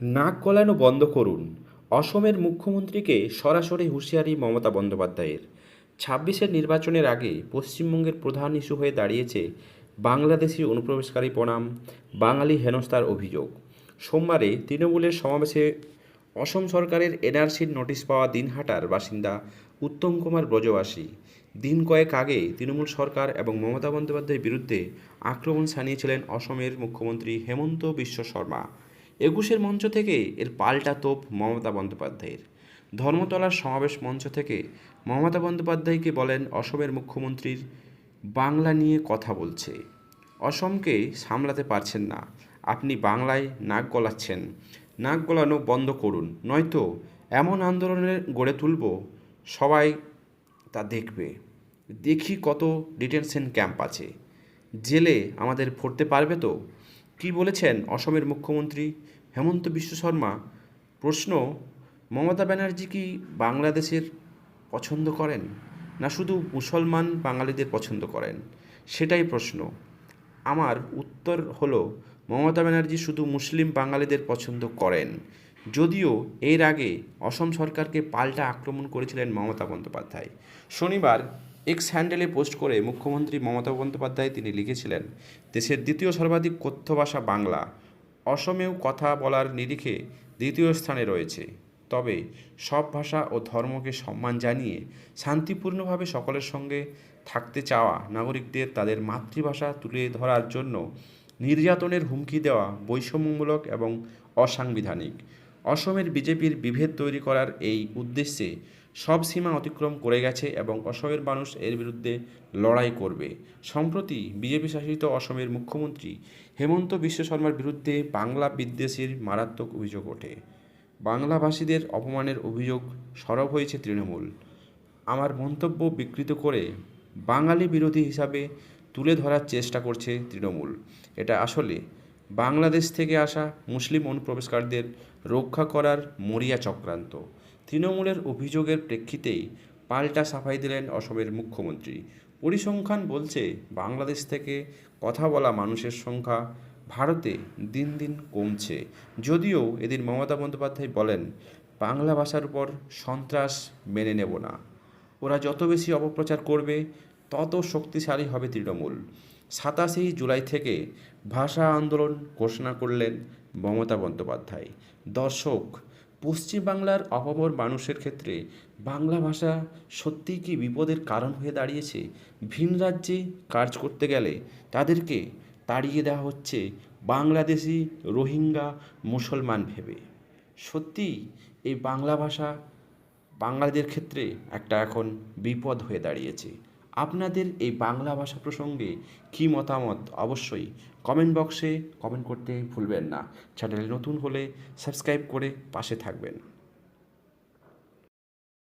নাক গলানো বন্ধ করুন। অসমের মুখ্যমন্ত্রীকে সরাসরি হুঁশিয়ারি মমতা বন্দ্যোপাধ্যায়ের। ছাব্বিশের নির্বাচনের আগে পশ্চিমবঙ্গের প্রধান ইস্যু হয়ে দাঁড়িয়েছে বাংলাদেশি অনুপ্রবেশকারী বনাম বাঙালি হেনস্থার অভিযোগ। সোমবারে তৃণমূলের সমাবেশে অসম সরকারের এনআরসির নোটিশ পাওয়া দিনহাটার বাসিন্দা উত্তম কুমার ব্রজবাসী। দিন কয়েক আগে তৃণমূল সরকার এবং মমতা বন্দ্যোপাধ্যায়ের বিরুদ্ধে আক্রমণ সানিয়েছিলেন অসমের মুখ্যমন্ত্রী হেমন্ত বিশ্ব শর্মা। একুশের মঞ্চ থেকে এর পাল্টা তোপ মমতা বন্দ্যোপাধ্যায়ের। ধর্মতলার সমাবেশ মঞ্চ থেকে মমতা বন্দ্যোপাধ্যায়কে বলেন অসমের মুখ্যমন্ত্রীর, বাংলা নিয়ে কথা বলছে। অসমকে সামলাতে পারছেন না। আপনি বাংলায় নাক গলাচ্ছেন। নাক গলানো বন্ধ করুন। নয়তো এমন আন্দোলনের গড়ে তুলব, সবাই তা দেখবে। দেখি কত ডিটেনশন ক্যাম্প আছে। জেলে আমাদের ভরতে পারবে তো? কি বলেছেন অসমের মুখ্যমন্ত্রী? হেমন্ত বিশ্ব শর্মা, প্রশ্ন, মমতা ব্যানার্জি কি বাংলাদেশের পছন্দ করেন? না শুধু মুসলমান বাঙালিদের পছন্দ করেন? সেটাই প্রশ্ন। আমার উত্তর হলো, মমতা ব্যানার্জি শুধু মুসলিম বাঙালিদের পছন্দ করেন। যদিও এর আগে অসম সরকারকে পাল্টা আক্রমণ করেছিলেন মমতা বন্দ্যোপাধ্যায়। শনিবার এক্স হ্যান্ডেলে পোস্ট করে মুখ্যমন্ত্রী মমতা বন্দ্যোপাধ্যায় তিনি লিখেছিলেন, দেশের দ্বিতীয় সর্বাধিক কথ্য ভাষা বাংলা। অসমেও কথা বলার নিরিখে দ্বিতীয় স্থানে রয়েছে। তবে সব ভাষা ও ধর্মকে সম্মান জানিয়ে শান্তিপূর্ণভাবে সকলের সঙ্গে থাকতে চাওয়া নাগরিকদের তাদের মাতৃভাষা তুলে ধরার জন্য নির্যাতনের হুমকি দেওয়া বৈষম্যমূলক এবং অসাংবিধানিক। অসমের বিজেপির বিভেদ তৈরি করার এই উদ্দেশ্যে সব সীমা অতিক্রম করে গেছে এবং অসমের মানুষ এর বিরুদ্ধে লড়াই করবে। সম্প্রতি বিজেপি শাসিত অসমের মুখ্যমন্ত্রী হেমন্ত বিশ্ব শর্মার বিরুদ্ধে বাংলা বিদ্বেষীর মারাত্মক অভিযোগ ওঠে। বাংলাভাষীদের অপমানের অভিযোগ সরব হয়েছে তৃণমূল। আমার মন্তব্য বিকৃত করে বাঙালি বিরোধী হিসাবে তুলে ধরার চেষ্টা করছে তৃণমূল। এটা আসলে বাংলাদেশ থেকে আসা মুসলিম অনুপ্রবেশকারীদের রক্ষা করার মরিয়া চক্রান্ত। তৃণমূলের অভিযোগের প্রেক্ষিতেই পাল্টা সাফাই দিলেন অসমের মুখ্যমন্ত্রী। পরিসংখ্যান বলছে, বাংলাদেশ থেকে কথা বলা মানুষের সংখ্যা ভারতে দিন দিন কমছে। যদিও এদিন মমতা বন্দ্যোপাধ্যায় বলেন, বাংলা ভাষার উপর সন্ত্রাস মেনে নেব না। ওরা যত বেশি অপপ্রচার করবে, তত শক্তিশালী হবে তৃণমূল। সাতাশে জুলাই থেকে ভাষা আন্দোলন ঘোষণা করলেন মমতা বন্দ্যোপাধ্যায়। দর্শক, পশ্চিমবাংলার অপমর মানুষের ক্ষেত্রে বাংলা ভাষা সত্যিই কি বিপদের কারণ হয়ে দাঁড়িয়েছে? ভিন রাজ্যে কাজ করতে গেলে তাদেরকে তাড়িয়ে দেওয়া হচ্ছে বাংলাদেশি রোহিঙ্গা মুসলমান ভেবে। সত্যি এই বাংলা ভাষা বাঙালিদের ক্ষেত্রে একটা এখন বিপদ হয়ে দাঁড়িয়েছে। আপনাদের এই বাংলা ভাষা প্রসঙ্গে কী মতামত? অবশ্যই কমেন্ট বক্সে কমেন্ট করতে ভুলবেন না। চ্যানেল নতুন হলে সাবস্ক্রাইব করে পাশে থাকবেন।